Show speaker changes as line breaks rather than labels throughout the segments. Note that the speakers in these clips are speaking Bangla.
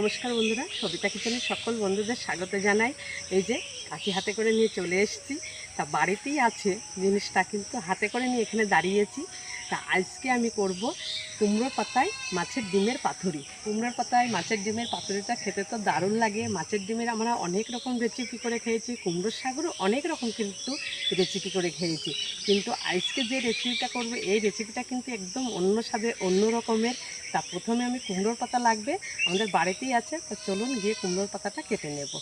নমস্কার বন্ধুরা, সবিতা কিচেনের সকল বন্ধুদের স্বাগত জানাই। এই যে কাঁচি হাতে করে নিয়ে চলে এসেছি, তা বাড়িতেই আছে জিনিসটা, কিন্তু হাতে করে নিয়ে এখানে দাঁড়িয়েছি। তা আজকে আমি করব কুমড়ো পাতায় মাছের ডিমের পাতুরি। কুমড়োর পাতায় মাছের ডিমের পাতুরিটা খেতে তো দারুণ লাগে। মাছের ডিমের আমরা অনেক রকম রেসিপি করে খেয়েছি, কুমড়োর শাকেরও অনেক রকম কিন্তু রেসিপি করে খেয়েছি। কিন্তু আজকে যে রেসিপিটা করব, এই রেসিপিটা কিন্তু একদম অন্য স্বাদের অন্য রকমের। তা প্রথমে আমি কুমড়োর পাতা লাগবে, আমাদের বাড়িতেই আছে। তো চলুন গিয়ে কুমড়োর পাতাটা কেটে নেব।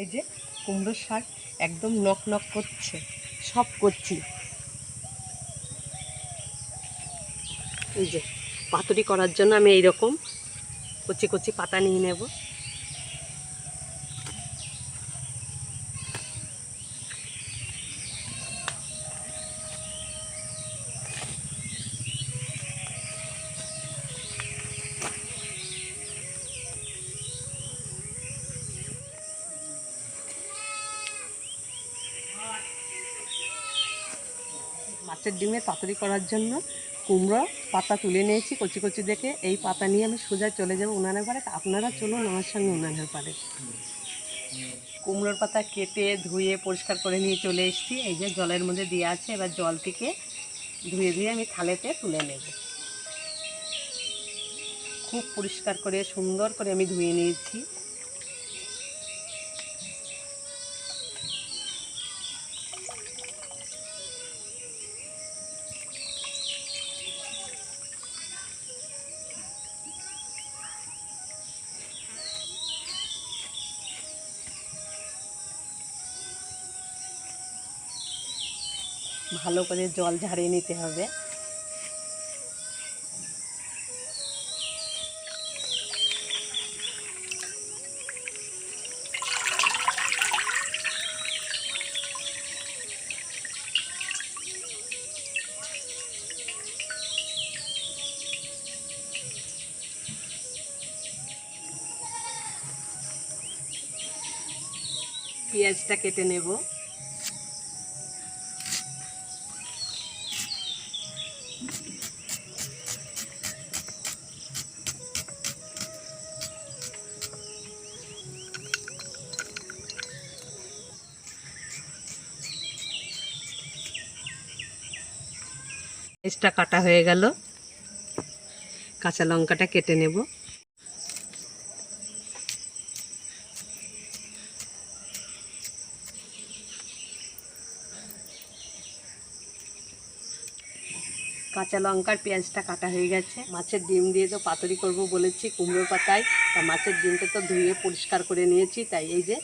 এই যে কুমড়ো শাক একদম নক নক করছে, সব করছি। এই যে পাতুরি করার জন্য আমি এইরকম কচি কচি পাতা নিয়ে নেব। মাছের ডিমের পাতুরি করার জন্য কুমড়ো পাতা তুলে নিয়েছি, কচি কচি দেখে। এই পাতা নিয়ে আমি সোজা চলে যাব উনানের তা আপনারা চলুন আমার সঙ্গে উনানের পারে কুমড়োর পাতা কেটে, ধুয়ে, পরিষ্কার করে নিয়ে চলে এসেছি। এই যে জলের মধ্যে দিয়ে আছে, এবার জল থেকে ধুয়ে ধুয়ে আমি থালেতে তুলে নেব। খুব পরিষ্কার করে, সুন্দর করে আমি ধুয়ে নিয়েছি। ভালো করে জল ঝাড়িয়ে নিতে হবে। পেঁয়াজটা কেটে নেব। পেঁয়াজটা কাটা হয়ে গেল। কাঁচা লঙ্কাটা কেটে নেব। কাঁচা লঙ্কার পেঁয়াজটা কাটা হয়ে গেছে। মাছের ডিম দিয়ে তো পাতুরি করব বলেছি, কুমড়োর পাতায়। তা মাছের ডিমটা তো ধুয়ে পরিষ্কার করে নিয়েছি, তাই এই যে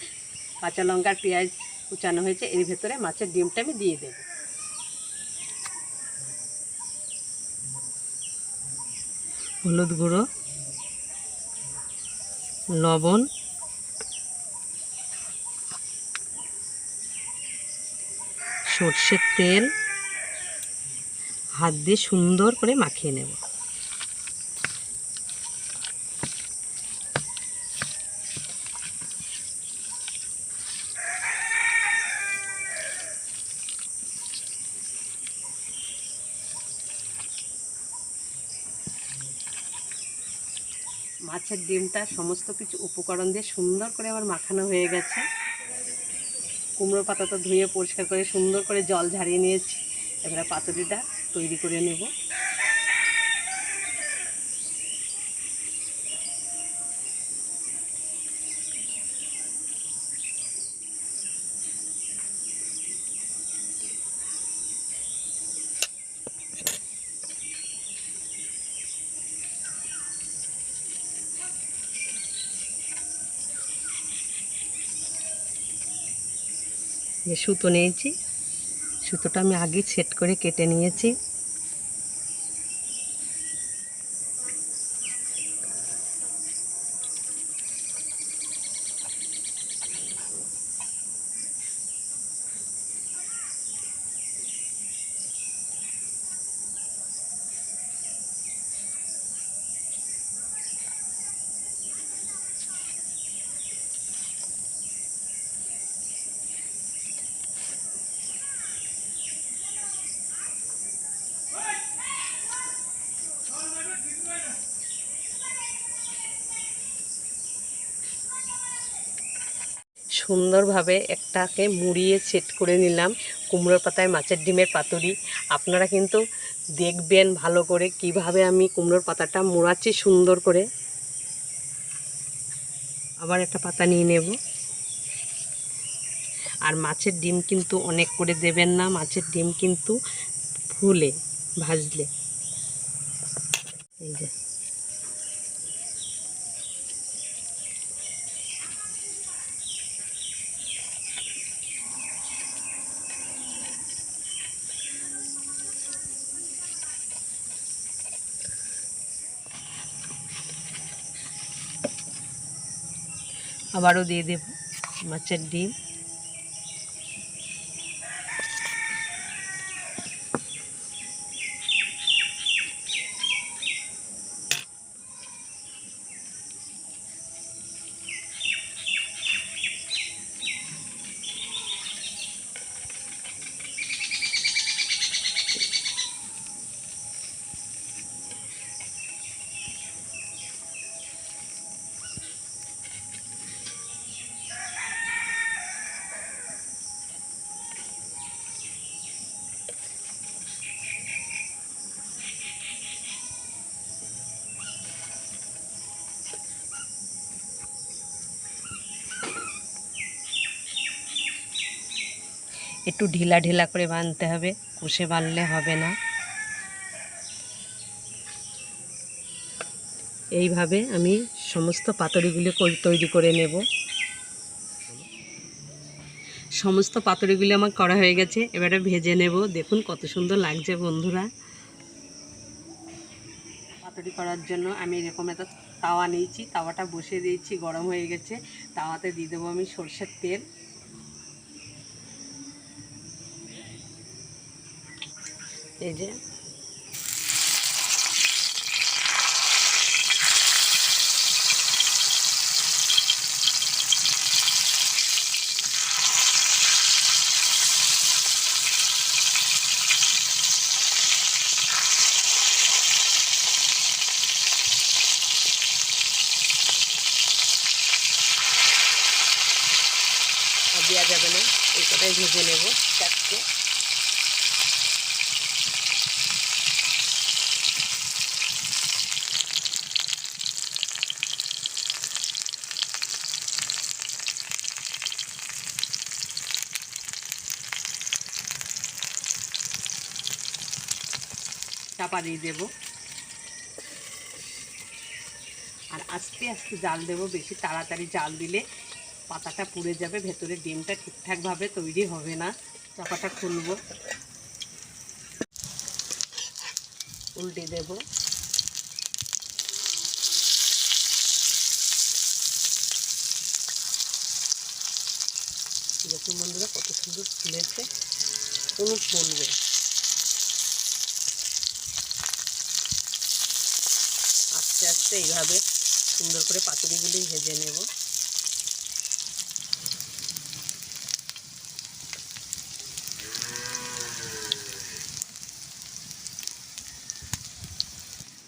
কাঁচা লঙ্কার পেঁয়াজ কুচানো হয়েছে, এর ভেতরে মাছের ডিমটা আমি দিয়ে দেবো। হলুদ গুঁড়ো লবণ সর্ষের তেল হাত দিয়ে সুন্দর করে মাখিয়ে নেব। মাছের ডিমটা সমস্ত কিছু উপকরণ দিয়ে সুন্দর করে আমার মাখানো হয়ে গেছে। কুমড়ো পাতাটা ধুয়ে পরিষ্কার করে সুন্দর করে জল ঝাড়িয়ে নিয়েছি। এবারে পাতুরিটা তৈরি করে নেব। সুতো নিয়েছি। সুতোটা আমি আগে সেট করে কেটে নিয়েছি। সুন্দরভাবে একটাকে মুড়িয়ে সেট করে নিলাম। কুমড়োর পাতায় মাছের ডিমের পাতুরি। আপনারা কিন্তু দেখবেন ভালো করে কীভাবে আমি কুমড়োর পাতাটা মোড়াচ্ছি সুন্দর করে। আবার একটা পাতা নিয়ে নেব। আর মাছের ডিম কিন্তু অনেক করে দেবেন না, মাছের ডিম কিন্তু ফুলে, ভাজলে। এই যে। আবারও দিয়ে দেব মাছের ডিম। একটু ঢিলা ঢিলা করে বাঁধতে হবে, কষে বাঁধলে হবে না। এইভাবে আমি সমস্ত পাতুরিগুলো কই- তৈরি করে নেব। সমস্ত পাতুরিগুলো আমার করা হয়ে গেছে, এবারে ভেজে নেব। দেখুন কত সুন্দর লাগছে বন্ধুরা। পাতুরি করার জন্য আমি এরকম একটা তাওয়া নিয়েছি, তাওয়াটা বসিয়ে দিয়েছি, গরম হয়ে গেছে। তাওয়াতে দিয়ে দেবো আমি সর্ষের তেল। এই যে। দেওয়া যাবে না এই কটাই ভেজে নেব চারটে। দিয়ে দেব। আর আস্তে আস্তে জাল দেব, বেশি তাড়াতাড়ি জাল দিলে পাতাটা পুড়ে যাবে, ভেতরে ডিমটা ঠিকঠাকভাবে তৈরি হবে না। চাপাটা খুলব। উল্টে দেব। দেখুন বন্ধুরা, কত সুন্দর ফুলেছে। কোনো ফুলবে আস্তে এইভাবে সুন্দর করে পাতুরিগুলি ভেজে নেব।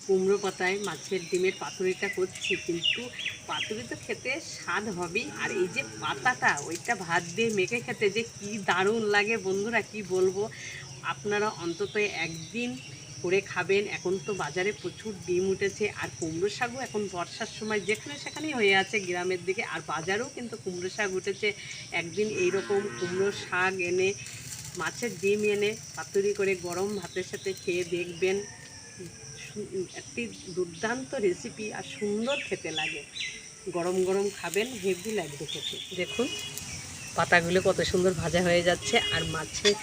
কুমড়ো পাতায় মাছের ডিমের পাতুরিটা করছি, কিন্তু পাতুরি তো খেতে স্বাদ হবেই। আর এই যে পাতাটা, ওইটা ভাত দিয়ে মেখে খেতে যে কি দারুণ লাগে বন্ধুরা, কি বলব? আপনারা অন্তত একদিন করে খাবেন। এখন তো বাজারে প্রচুর ডিম উঠেছে আর কুমড়ো শাকও এখন বর্ষার সময় যেখানে সেখানেই হয়ে আছে গ্রামের দিকে। আর বাজারেও কিন্তু কুমড়ো শাক উঠেছে। একদিন এইরকম কুমড়ো শাক এনে, মাছের ডিম এনে পাতুরি করে গরম ভাতের সাথে খেয়ে দেখবেন। একটি দুর্দান্ত রেসিপি আর সুন্দর খেতে লাগে। গরম গরম খাবেন হেভি লাগবে খেতে। দেখুন, পাতাগুলো কত সুন্দর ভাজা হয়ে যাচ্ছে আর মাছের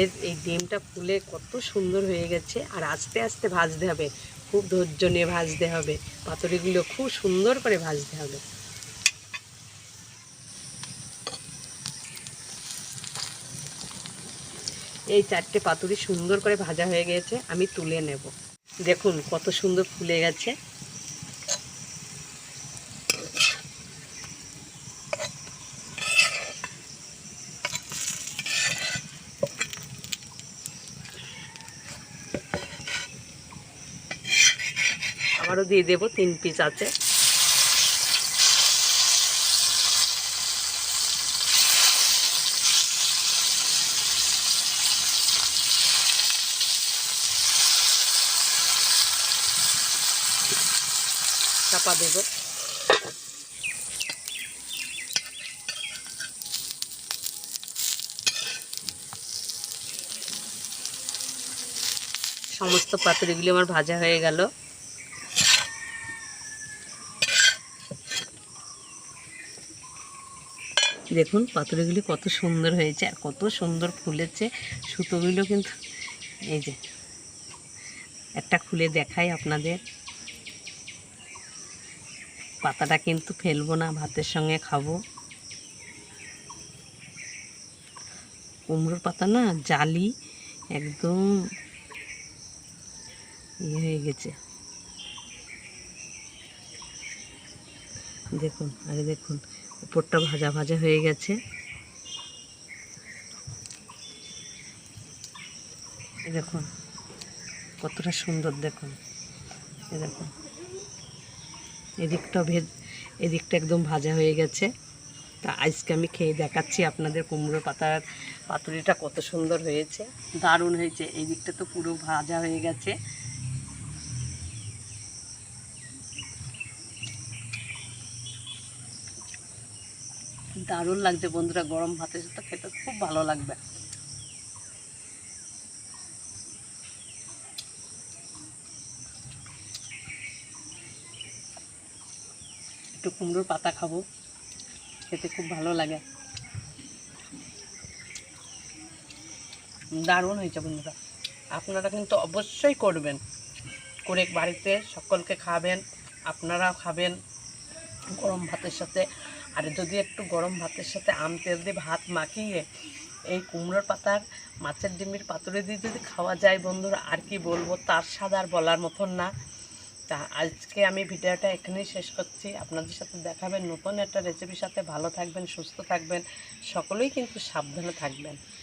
এর এই ডিমটা ফুলে কত সুন্দর হয়ে গেছে আর আস্তে আস্তে ভাজতে হবে। খুব ধৈর্য নিয়ে ভাজতে হবে। পাতুরিগুলো খুব সুন্দর করে ভাজতে হবে। এই চারটে পাতুরি সুন্দর করে ভাজা হয়ে গেছে, আমি তুলে নেব। দেখুন কত সুন্দর ফুলে গেছে। আবারও দিয়ে দেব তিন পিস আছে। চাপা দেব। সমস্ত পাতুরিগুলি আমার ভাজা হয়ে গেল। দেখুন পাতুরিগুলি কত সুন্দর হয়েছে আর কত সুন্দর ফুলেছে। সুতোগুলো কিন্তু এই যে, একটা খুলে দেখাই আপনাদের। পাতাটা কিন্তু ফেলব না, ভাতের সঙ্গে খাব। কুমড়োর পাতা না, জালি, একদম ইয়ে হয়ে গেছে। দেখুন, আরে দেখুন উপরটা ভাজা ভাজা হয়ে গেছে। দেখুন, কতটা সুন্দর দেখুন। দেখুন, এদিকটা ভেজ, এদিকটা একদম ভাজা হয়ে গেছে। তা আজকে আমি খেয়ে দেখাচ্ছি আপনাদের কুমড়ো পাতার পাতুরিটা কত সুন্দর হয়েছে। দারুণ হয়েছে, এই দিকটা তো পুরো ভাজা হয়ে গেছে। দারুণ লাগছে বন্ধুরা, গরম ভাতের সাথে খেতে খুব ভালো লাগবে। একটু কুমড়োর পাতা খাব, খেতে খুব ভালো লাগে। দারুণ হয়েছে বন্ধুরা, আপনারা কিন্তু অবশ্যই করবেন। করে বাড়িতে সকলকে খাবেন, আপনারাও খাবেন গরম ভাতের সাথে। আর যদি একটু গরম ভাতের সাথে আম তেল দিয়ে ভাত মাখিয়ে এই কুমড়োর পাতার, মাছের ডিমের পাতুরে দিয়ে যদি খাওয়া যায় বন্ধুরা, আর কি বলব, তার স্বাদ আর বলার মতন না। তা আজকে আমি ভিডিওটা এখানেই শেষ করছি। আপনাদের সাথে দেখাবেন নতুন একটা রেসিপির সাথে। ভালো থাকবেন, সুস্থ থাকবেন। সকলেই কিন্তু সাবধানে থাকবেন।